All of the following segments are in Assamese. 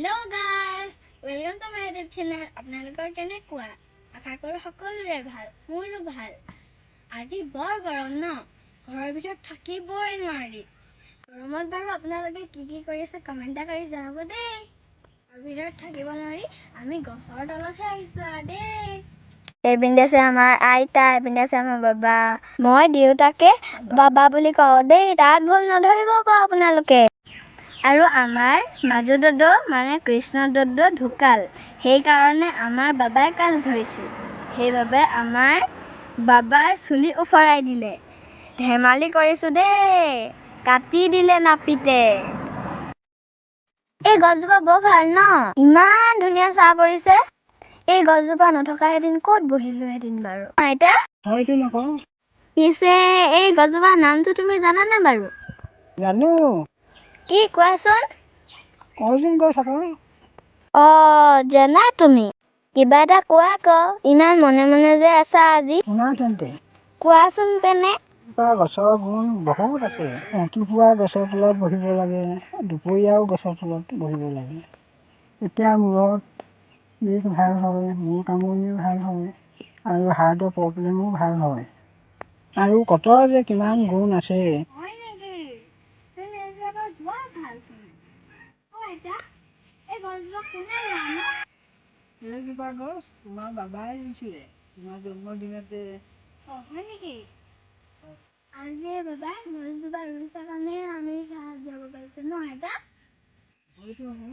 Hello' guys welcome to my YouTube channel আপোনালোকৰ কেনেকুৱা? আশা কৰোঁ সকলোৰে ভাল মোৰো ভাল। আজি বৰ গৰম ন? ঘৰৰ ভিতৰত থাকিবই নোৱাৰি। গৰমত বাৰু আপোনালোকে কি কি কৰি আছে কমেণ্ট এটা কৰি জনাব দেই। ঘৰৰ ভিতৰত থাকিব নোৱাৰি আমি গছৰ তলতহে আহিছোঁ দেই। এইপিনে আছে আমাৰ আইতা এইপিনে আছে আমাৰ বাবা। মই দেউতাকে বাবা বুলি কওঁ দেই তাত ভুল নধৰিব আকৌ আপোনালোকে। আৰু আমাৰ মাজু দদ মানে কৃষ্ণ দদ ঢুকাল। সেইকাৰণে আমাৰ বাবাই কাজ ধৰিছিল। সেইবাবে আমাৰ বাবাৰ চুলি উফৰাই দিলে। ধেমালি কৰিছোঁ দেই। কাটি দিলে নাপিতে। এই গছজোপা বৰ ভাল ন? ইমান ধুনীয়া ছাঁ পৰিছে। এই গছজোপা নথকাহেঁতেন ক'ত বহিলোহেঁতেন বাৰু? আইতা? হয়তো নকওঁ পিছে এই গছজোপাৰ নামটো তুমি জানানে বাৰু? জানো। কি কোৱাচোন গছ আকৌ অ জানা তুমি। কিবা এটা কোৱা আকৌ ইমান মনে মনে যে আছা আজি। শুনা তেন্তে। কোৱাচোন তেনে। এজোপা গছৰ গুণ বহুত আছে। ৰাতিপুৱা গছৰ তলত বহিব লাগে দুপৰীয়াও গছৰ তলত বহিব লাগে। এতিয়া মূৰত বিষ ভাল হয় মূৰ কামুৰিও ভাল হয় আৰু হাৰ্টৰ প্ৰব্লেমো ভাল হয়। আৰু কতৰ যে কিমান গুণ আছে হয় নেকি তেনে এইজোপা গছ বৰ ভালচোন অ আইতা এই গছজোপা কোনে ৰুৱানো এইজোপা গছ তোমাৰ বাবাই ৰুইছিলে তোমাৰ জন্মদিনতে অ হয় নেকি আজি এই বাবাই গছজোপা ৰুইছে কাৰণে আমি সাহায্য যাব পাৰিছোঁ ন আইতা হয়তো আকৌ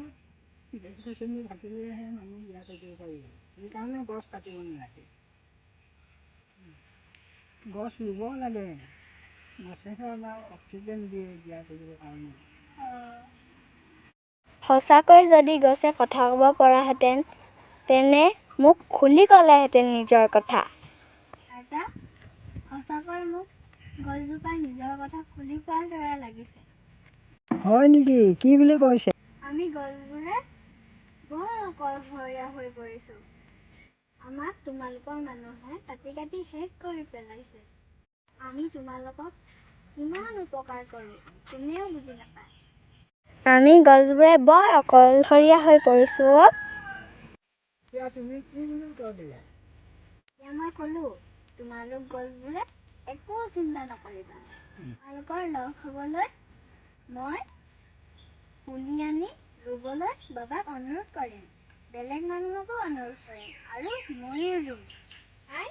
গছ গছনি থাকিলেহে মানুহ জীয়াই থাকিব পাৰিব সেইকাৰণে গছ কাটিব নালাগে গছ ৰুব লাগে গছেহে অক্সিজেন দিয়ে কাৰণে সঁচাকৈ যদি গছে কথা ক'ব পৰাহেঁতেন তেনে মোক খুলি ক'লেহেঁতেন নিজৰ কথা। আইতা সঁচাকৈ মোক গছজোপাই নিজৰ কথা খুলি কোৱাৰ দৰে লাগিছে। হয় নেকি? কি বুলি কৈছে? আমি গছবোৰে বৰ অকলশৰীয়া হৈ পৰিছোঁ। আমাক তোমালোকৰ মানুহে কাটি কাটি শেষ কৰি পেলাইছে। আমি তোমালোকক কিমান উপকাৰ কৰোঁ কোনেও বুজি নাপায়। আমি গছবোৰে বৰ অকলশৰীয়া হৈ পৰিছোঁ অ' এতিয়া তুমি কি বুলি উত্তৰ দিলা? এতিয়া মই ক'লোঁ তোমালোক গছবোৰে একো চিন্তা নকৰিবা। তোমালোকৰ লগ হ'বলৈ মই পুলি আনি ৰুবলৈ বাবাক অনুৰোধ কৰিম। বেলেগ মানুহকো অনুৰোধ কৰিম আৰু ময়ো ৰুম। আই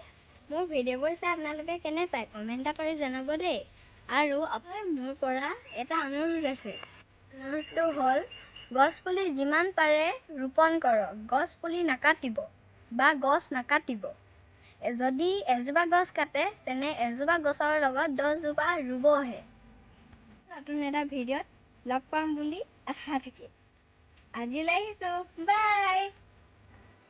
মোৰ ভিডিঅ'বোৰ চাই আপোনালোকে কেনে পায় কমেণ্ট এটা কৰি জনাব দেই। আৰু আপোনালোকে মোৰ পৰা এটা অনুৰোধ আছে। অনুৰোধটো হ'ল গছ পুলি যিমান পাৰে ৰোপণ কৰক গছ পুলি নাকাটিব বা গছ নাকাটিব। যদি এজোপা গছ কাটে তেনে এজোপা গছৰ লগত দহজোপা ৰুবহে। নতুন এটা ভিডিঅ'ত লগ পাম বুলি আশা থাকিল। আজিলৈ বাই